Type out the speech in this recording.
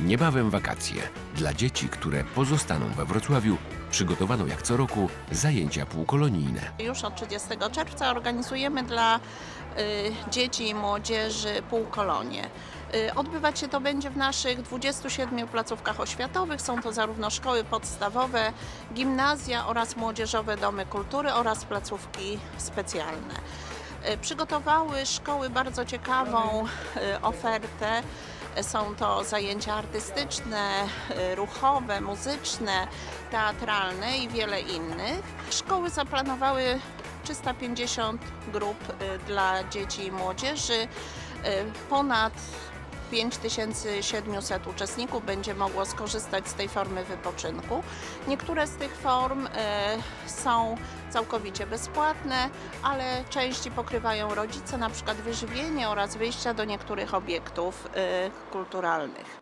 Niebawem wakacje. Dla dzieci, które pozostaną we Wrocławiu, przygotowano jak co roku zajęcia półkolonijne. Już od 30 czerwca organizujemy dla y, dzieci i młodzieży półkolonie. Y, Odbywać się to będzie w naszych 27 placówkach oświatowych. Są to zarówno szkoły podstawowe, gimnazja oraz młodzieżowe domy kultury oraz placówki specjalne. Y, Przygotowały szkoły bardzo ciekawą y, ofertę. Są to zajęcia artystyczne, ruchowe, muzyczne, teatralne i wiele innych. Szkoły zaplanowały 350 grup dla dzieci i młodzieży. Ponad 5700 uczestników będzie mogło skorzystać z tej formy wypoczynku. Niektóre z tych form y, są całkowicie bezpłatne, ale części pokrywają rodzice, na przykład wyżywienie oraz wyjścia do niektórych obiektów y, kulturalnych.